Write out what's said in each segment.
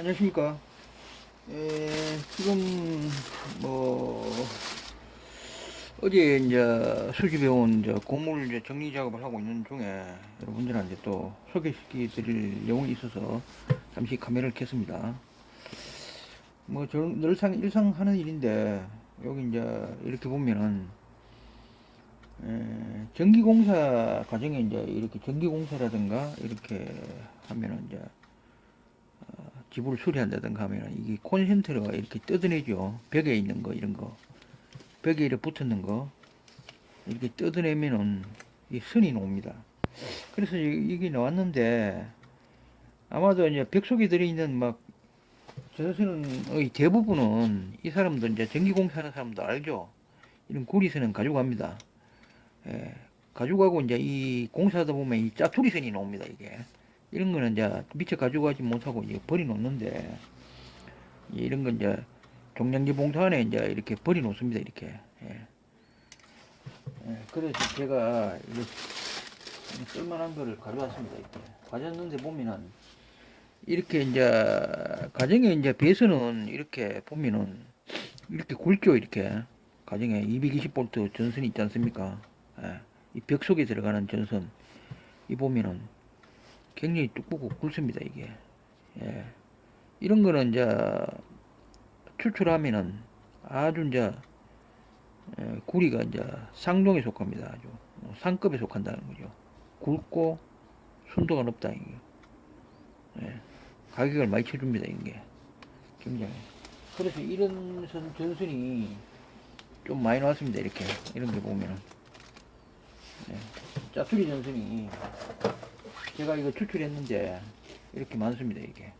안녕하십니까. 에, 지금, 뭐, 어제 이제 수집해 온 이제 고물 이제 정리 작업을 하고 있는 중에 여러분들한테 또 소개시켜 드릴 내용이 있어서 잠시 카메라를 켰습니다. 뭐, 저, 늘상 일상 하는 일인데, 여기 이제 이렇게 보면은, 에, 전기공사 과정에 이제 이렇게 전기공사라든가 이렇게 하면은 이제 집을 수리한다든가 하면 이게 콘센트가 이렇게 뜯어내죠. 벽에 있는 거 이런 거 벽에 이렇게 붙었는 거 이렇게 뜯어내면은 이 선이 나옵니다. 그래서 이- 이게 나왔는데 아마도 이제 벽 속에 들어있는 막 저선의 대부분은 이 사람들 이제 전기공사하는 사람도 알죠. 이런 구리선은 가져갑니다. 예, 가져가고 이제 이 공사하다 보면 이 짜투리선이 나옵니다. 이게. 이런 거는 이제 미처 가져가지 못하고 이제 버려놓는데 이런 건 이제 종량제 봉투 안에 이제 이렇게 버려놓습니다 이렇게 예. 예, 그래서 제가 이거 쓸만한 거를 가져왔습니다 이렇게 가져왔는데 보면은 이렇게 이제 가정에 이제 배선은 이렇게 보면은 이렇게 굵죠 이렇게 가정에 220V 전선이 있지 않습니까 예. 이벽 속에 들어가는 전선 이 보면은 굉장히 뚝보고 굵습니다 이게. 예. 이런 거는 이제 추출하면은 아주 이제 예, 구리가 이제 상종에 속합니다 아주. 뭐 상급에 속한다는 거죠. 굵고 순도가 높다 이게. 예. 가격을 많이 쳐줍니다 이게. 굉장히. 그래서 이런 선 전선이 좀 많이 나왔습니다 이렇게. 이런 게 보면은. 예. 짜투리 전선이 제가 이거 추출했는데 이렇게 많습니다 이게.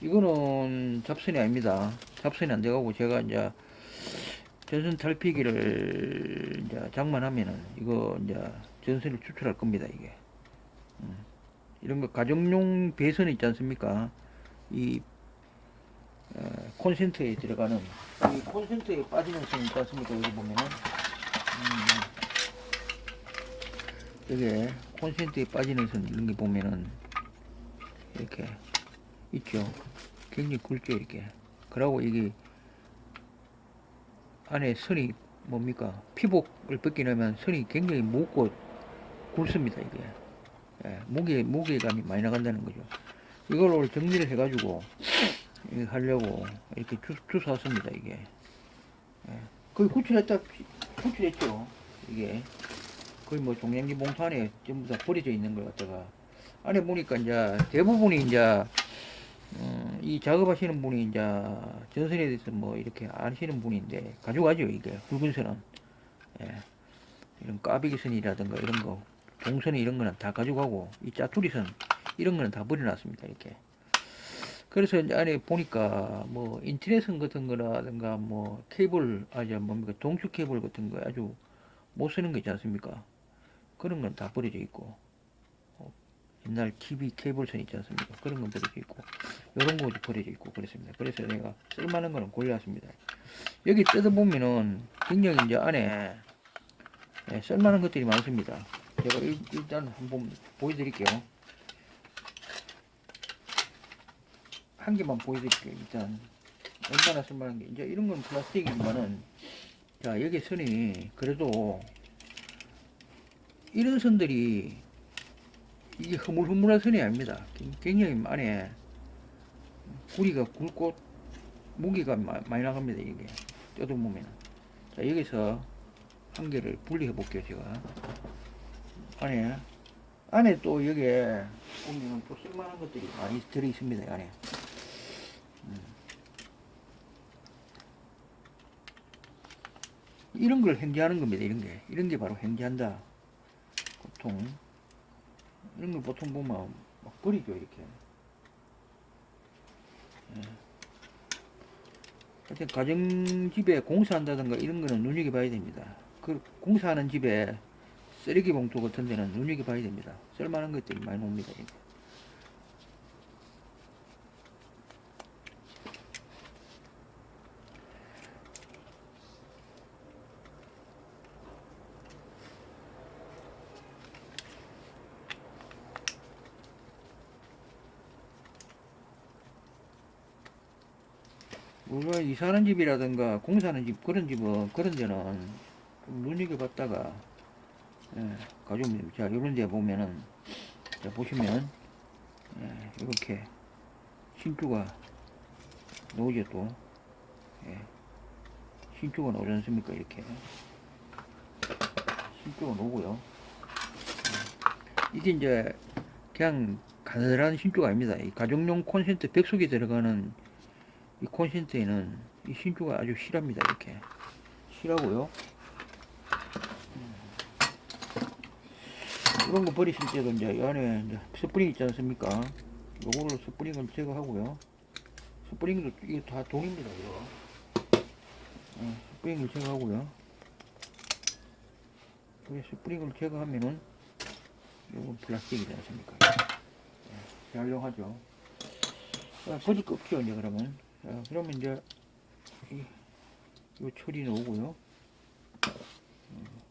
이거는 잡선이 아닙니다. 잡선이 안 돼가고 제가 이제 전선 탈피기를 이제 장만하면은 이거 이제 전선을 추출할 겁니다 이게. 음. 이런 거 가정용 배선 있지 않습니까? 이 어, 콘센트에 들어가는 이 콘센트에 빠지는 선 있지 않습니까? 여기 보면은? 음, 이게 콘센트에 빠지는 선 이런 게 보면은 이렇게 있죠. 굉장히 굵죠 이렇게. 그러고 이게 안에 선이 뭡니까 피복을 벗기려면 선이 굉장히 묻고 굵습니다 이게. 예, 무게 무게감이 많이 나간다는 거죠. 이걸 오늘 정리를 해가지고 하려고 이렇게 주, 주웠습니다 이게. 예. 거의 구출했다 구출했죠 이게. 거의 뭐 종량제 봉투 안에 전부 다 버려져 있는 걸 갖다가 안에 보니까 이제 대부분이 이제 음, 이 작업하시는 분이 이제 전선에 대해서 뭐 이렇게 아시는 분인데 가져가죠 이게. 굵은 선은. 예. 이런 까비기 선이라든가 이런 거 동선 이런 거는 다 가져가고 이 짜투리 선 이런 거는 다 버려놨습니다 이렇게. 그래서 이제 안에 보니까 뭐 인터넷선 같은 거라든가 뭐 케이블 아주 뭡니까 동축 케이블 같은 거 아주 못 쓰는 거 있지 않습니까 그런 건 다 버려져 있고 어, 옛날 TV 케이블선 있지 않습니까? 그런 건 버려져 있고 이런 거 버려져 있고 그렇습니다. 그래서 내가 쓸만한 거는 골라왔습니다. 여기 뜯어보면은 굉장히 이제 안에 예, 쓸만한 것들이 많습니다. 제가 일, 일단 한번 보여드릴게요. 한 개만 보여드릴게요. 일단 얼마나 쓸만한 게 이제 이런 건 플라스틱이지만은 자 여기 선이 그래도 이런 선들이 이게 흐물흐물한 선이 아닙니다. 굉장히 안에 구리가 굵고 무게가 마- 많이 나갑니다. 이게 뜯어보면 자 여기서 한 개를 분리해 볼게요. 제가 안에 안에 또 여기에 보면 또 쓸만한 것들이 많이 들어 있습니다. 이 안에 음. 이런 걸 행제하는 겁니다. 이런 게 이런 게 바로 행제한다. 보통 이런 걸 보통 보면 막 버리죠 이렇게. 예. 하여튼 가정집에 공사한다든가 이런 거는 눈여겨봐야 됩니다. 그 공사하는 집에 쓰레기 봉투 같은 데는 눈여겨봐야 됩니다. 쓸만한 것들이 많이 옵니다. 이사하는 집이라든가 공사하는 집 그런 집은 그런 데는 좀 눈여겨봤다가 예, 가져오면 됩니다. 자 이런 데 보면은 자 보시면 예, 이렇게 신주가 나오죠 또. 예, 신주가 나오지 않습니까 이렇게. 신주가 나오고요. 예, 이게 이제 그냥 가느다란 신주가 아닙니다. 이 가정용 콘센트 벽속에 들어가는 이 콘센트에는 이 신주가 아주 실합니다 이렇게 실하고요 이런 거 버리실 때도 이제 이 안에 이제 스프링 있지 않습니까? 요거를 스프링을 제거하고요. 스프링도 이거 다 동입니다, 이거. 어, 스프링을 제거하고요. 스프링을 제거하면은 요건 플라스틱이지 않습니까? 예, 재활용하죠. 자, 버릴 거 없죠, 이제 그러면. 자, 그러면 이제 이, 요 처리 놓고요. 어,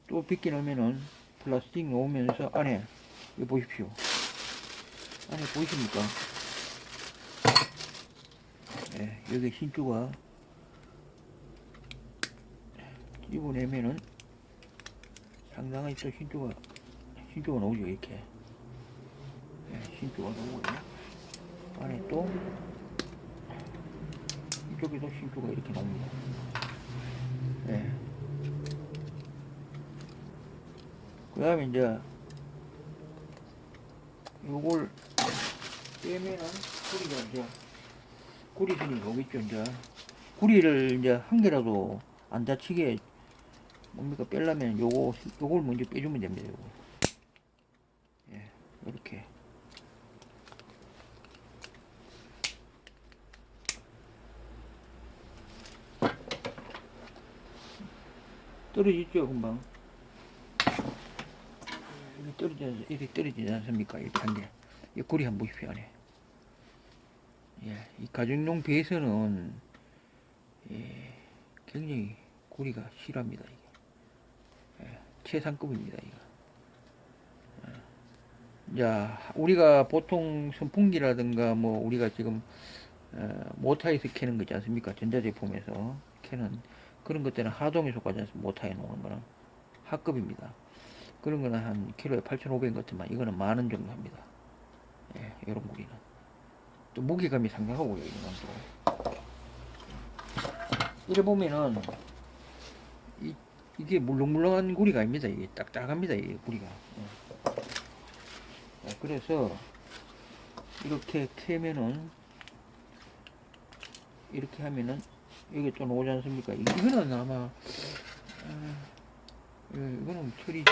또 빗기 넣으면은 플라스틱 놓으면서 안에 이거 보십시오. 안에 보이십니까? 예, 여기 신주가 입어내면은 상당히 또 신주가 신주가 나오죠 이렇게 예, 신주가 나오고요. 안에 또 이쪽에도 신주가 이렇게 나옵니다. 예. 그 다음에 이제 요걸 빼면은 구리가 이제 구리선이 오겠죠 이제 구리를 이제 한 개라도 안 다치게 뭡니까 빼려면 요거 요걸 먼저 빼주면 됩니다 요거 예 이렇게 떨어지죠 금방 이렇게 떨어지지, 이렇게 떨어지지 않습니까? 한 개. 이 고리 한번 보십시오, 안에. 예, 이 가정용 배에서는, 예, 굉장히 고리가 실합니다, 이게. 예, 최상급입니다, 이거. 예. 자, 우리가 보통 선풍기라든가, 뭐, 우리가 지금, 어, 모타에서 캐는 거 있지 않습니까? 전자제품에서 캐는 그런 것들은 속하지 않습니까? 모타에 놓는 거는. 하급입니다. 그런 거는 한 킬로에 8,500원 같지만 이거는 만 원 정도 합니다. 예, 이런 고기는. 또 무게감이 상당하고요, 이거는 또. 이래 보면은, 이, 이게 물렁물렁한 구리가 아닙니다. 이게 딱딱합니다, 이게 구리가. 예. 예, 그래서, 이렇게 캐면은, 이렇게 하면은, 여기 또 나오지 않습니까? 이거는 아마, 아, 예, 이거는 철이죠.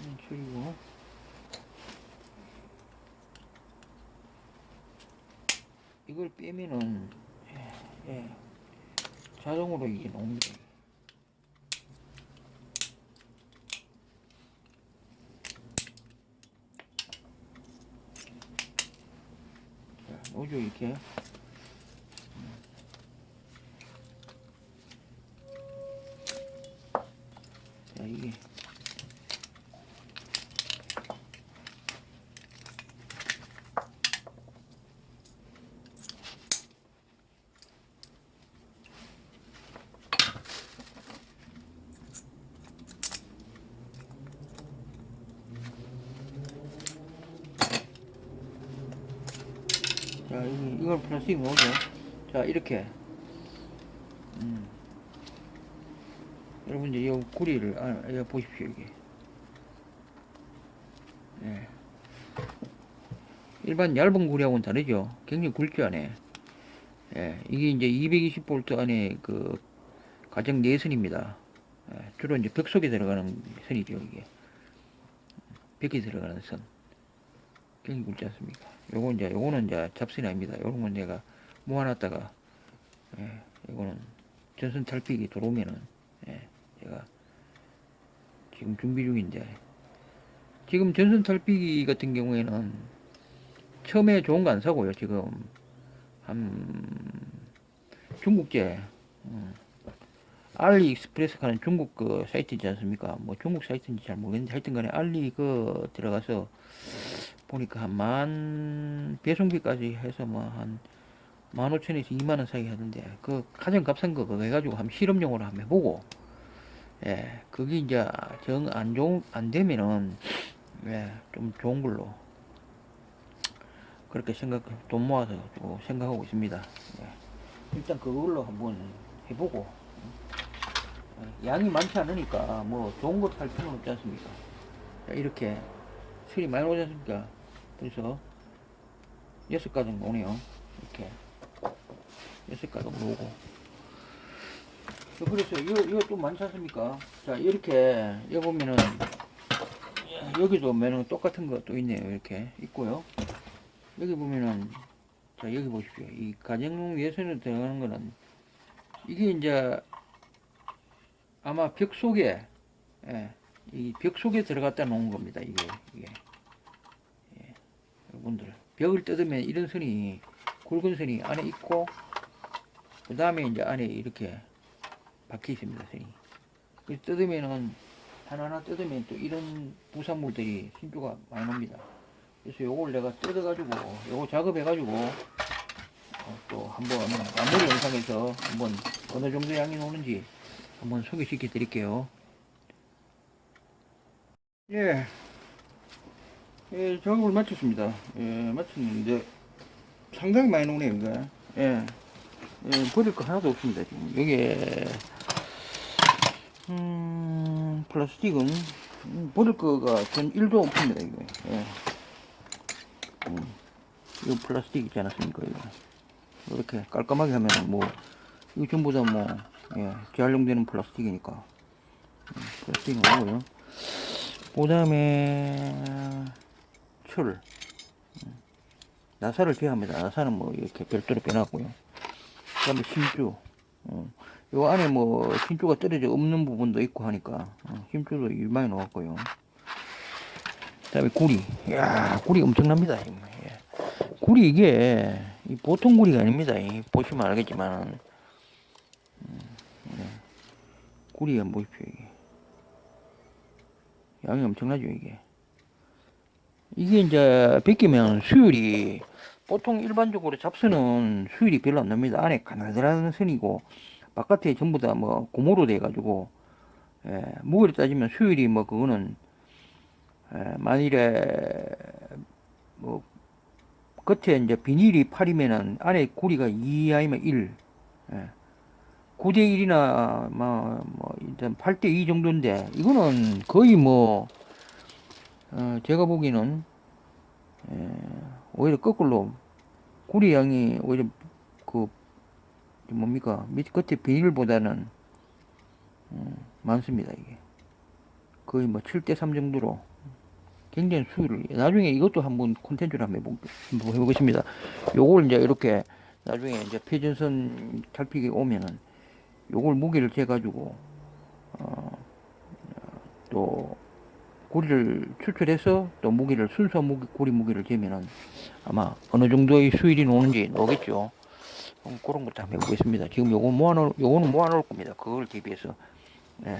이건 철이고. 이걸 빼면은, 예, 예, 자동으로 이게 나옵니다. 자, 오죠, 이렇게. 자, 이게. 자, 여기, 이걸 플라스틱 넣어죠. 자, 이렇게. 음. 여러분들, 이 구리를, 아, 이거 보십시오, 이게. 예. 일반 얇은 구리하고는 다르죠. 굉장히 굵죠, 안에. 예. 이게 이제 220V 안에 그, 가정 내선입니다. 예. 주로 이제 벽 속에 들어가는 선이죠, 이게. 벽에 들어가는 선. 굉장히 굵지 않습니까? 요거 이제, 요거는 이제 잡선이 아닙니다. 요런 건 내가 모아놨다가, 예. 요거는 전선 탈픽이 들어오면은, 예. 제가 지금 준비 중인데 지금 전선 탈피기 같은 경우에는 처음에 좋은 거 안 사고요 지금 한 중국제 음, 알리익스프레스 가는 중국 그 사이트 있지 않습니까 뭐 중국 사이트인지 잘 모르겠는데 하여튼 간에 알리 그 들어가서 보니까 한 만 배송비까지 해서 뭐한 15,000에서 2만원 사이 하던데 그 가장 값싼 거 그거 해가지고 한번 실험용으로 한번 해보고 예 그게 이제 정 안 좋은 안 되면은 예좀 좋은 걸로 그렇게 생각 돈 모아서 좀 생각하고 있습니다 예. 일단 그걸로 한번 해보고 예, 양이 많지 않으니까 뭐 좋은 거살 필요는 없지 않습니까? 자, 이렇게 술이 많이 오지 않습니까? 그래서 여섯 가정 오네요. 이렇게 여섯 가정 오고. 자, 그래서 이거 이거 좀 많지 않습니까? 자 이렇게 여기 보면은 여기도 매는 똑같은 거또 있네요. 이렇게 있고요. 여기 보면은 자 여기 보십시오. 이 가정용 예선에 들어가는 거는 이게 이제 아마 벽 속에 예, 이벽 속에 들어갔다 놓은 겁니다 이게 이게. 예, 여러분들. 벽을 뜯으면 이런 선이 굵은 선이 안에 있고 그 다음에 이제 안에 이렇게 박혀 있습니다 선이. 그 뜯으면은 하나하나 뜯으면 또 이런 부산물들이 신주가 많이 납니다. 그래서 요걸 내가 뜯어가지고 요거 작업해가지고 어, 또 한번 마무리 영상에서 한번 어느 정도 양이 나오는지 한번 소개시켜 드릴게요. 예, 예 작업을 마쳤습니다. 예 마쳤는데 상당히 많이 이거. 예, 예 버릴 거 하나도 없습니다 지금. 여기에 음 플라스틱은 음, 버릴 거가 전 1도 없습니다 이거. 예. 음, 이거 플라스틱 있지 않았습니까 이거? 이렇게 깔끔하게 하면 뭐 이거 전부 다 뭐 예, 재활용되는 플라스틱이니까. 음, 플라스틱은 오고요. 그 다음에 철. 음, 나사를 제외합니다. 나사는 뭐 이렇게 별도로 빼놨고요. 그 다음에 심주 음, 요 안에 뭐 심주가 떨어져 없는 부분도 있고 하니까 어, 심주도 많이 넣었고요. 그 다음에 구리. 이야 구리 엄청납니다 예. 구리 이게 이 보통 구리가 아닙니다. 이 보시면 알겠지만 음, 네. 구리 한번 보십시오 이게. 양이 엄청나죠 이게. 이게 이제 벗기면 수율이 보통 일반적으로 잡선은 수율이 별로 안 납니다. 안에 가나다란 선이고 바깥에 전부 다 뭐 고무로 돼 가지고 예, 무게를 따지면 수율이 뭐 그거는 예, 만일에 뭐 겉에 이제 비닐이 8이면은 안에 구리가 2 아니면 1 예. 9대 1이나 뭐, 뭐 일단 8대 2 정도인데 이거는 거의 뭐 어, 제가 보기에는 예, 오히려 거꾸로 구리 양이 오히려 그 뭡니까? 밑 겉에 비닐보다는 음, 많습니다 이게. 거의 뭐 7대 3 정도로 굉장히 수율을 나중에 이것도 한번 콘텐츠를 한번 해보, 해보겠습니다. 요걸 이제 이렇게 나중에 이제 표준선 탈피기 오면은 요걸 무게를 재 가지고 어, 또 고리를 추출해서 또 무게를 순서 무게 고리 무게를 재면은 아마 어느 정도의 수율이 나오는지 나오겠죠. 음, 그런 것도 한번 해보겠습니다. 지금 요거 모아놓을 요거는 모아놓을 겁니다. 그걸 대비해서 예.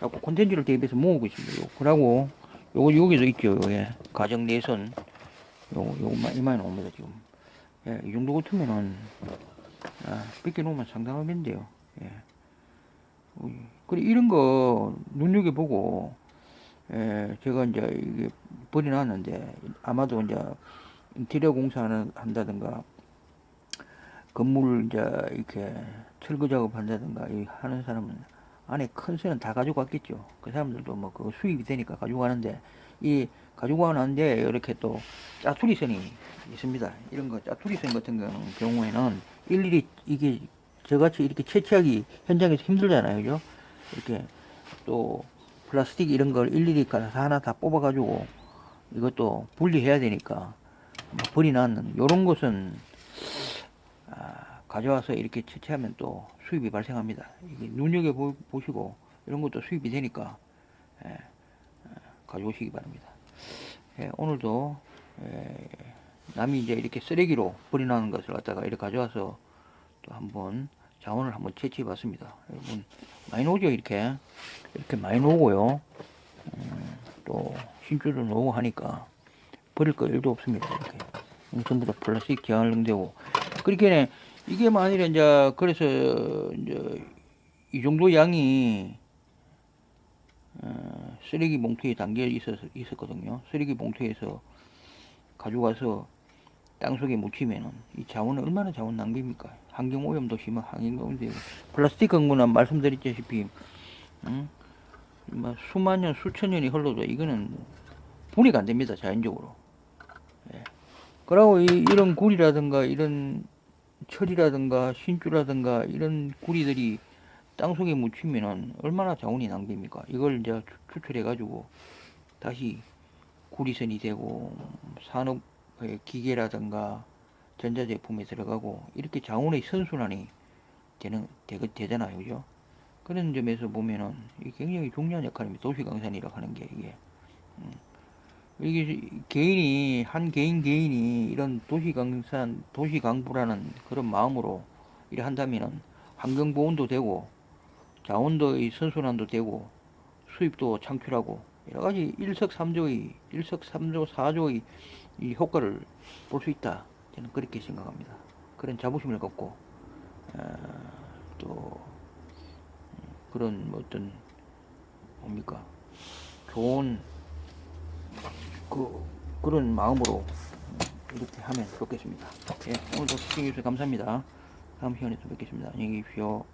자꾸 콘텐츠를 대비해서 모으고 있습니다. 요. 그러고 요거 여기도 있죠. 예. 가정 내선 요거 많이 많이 나옵니다 지금. 예, 이 정도 같으면은 아, 뺏겨 놓으면 상당하겠는데요. 예. 어, 그래 이런 거 눈여겨 보고 예, 제가 이제 이게 버려놨는데 아마도 이제 인테리어 공사는 한다든가 건물 이제 이렇게 철거 작업 한다든가 이 하는 사람은 안에 큰 선은 다 가지고 왔겠죠. 그 사람들도 뭐 그 수입이 되니까 가지고 가는데 이 가지고 가는데 이렇게 또 짜투리 선이 있습니다. 이런 거 짜투리 선 같은 경우- 경우에는 일일이 이게 저같이 이렇게 채취하기 현장에서 힘들잖아요. 그죠? 이렇게 또 플라스틱 이런 걸 일일이 가- 하나 다 뽑아가지고 이것도 분리해야 되니까 뭐 버리놨는 요런 것은 아, 가져와서 이렇게 채취하면 또 수입이 발생합니다. 이게 눈여겨 보, 보시고 이런 것도 수입이 되니까 예, 어, 가져오시기 바랍니다. 예, 오늘도 예, 남이 이제 이렇게 쓰레기로 버리는 것을 갖다가 이렇게 가져와서 또 한번 자원을 한번 채취해 봤습니다. 여러분 많이 나오죠 이렇게 이렇게 많이 나오고요. 음, 또 신주도 나오고 하니까 버릴 거 일도 없습니다. 이렇게 전부 다 플라스틱 재활용되고 그렇게 이게 만일에 이제 그래서 이제 이 정도 양이 어, 쓰레기 봉투에 담겨 있었, 있었거든요. 쓰레기 봉투에서 가져가서 땅속에 묻히면은 이 자원은 얼마나 자원 낭비입니까? 환경 오염도 심한 환경 오염도 플라스틱 흥분은 말씀드렸다시피 응? 뭐 수만 년 수천 년이 흘러도 이거는 분해가 안 됩니다 자연적으로. 예. 그리고 이, 이런 굴이라든가 이런 철이라든가 신주라든가 이런 구리들이 땅속에 묻히면은 얼마나 자원이 낭비입니까? 이걸 이제 추- 추출해 가지고 다시 구리선이 되고 산업 의 기계라든가 전자제품에 들어가고 이렇게 자원의 선순환이 되는 되, 되잖아요, 그죠? 그런 점에서 보면은 굉장히 중요한 역할입니다. 도시강산이라고 하는 게 이게 음. 이게 개인이 한 개인 개인이 이런 도시강산, 도시강부라는 그런 마음으로 일을 한다면은 환경보온도 되고 자원도의 선순환도 되고 수입도 창출하고 여러 가지 일석삼조의 일석삼조 사조의 이 효과를 볼 수 있다. 저는 그렇게 생각합니다. 그런 자부심을 갖고 어, 또 음, 그런 뭐 어떤 뭡니까 좋은 그 그런 마음으로 이렇게 하면 좋겠습니다. 예, 오늘도 시청해 주셔서 감사합니다. 다음 시간에 또 뵙겠습니다. 안녕히 계십시오.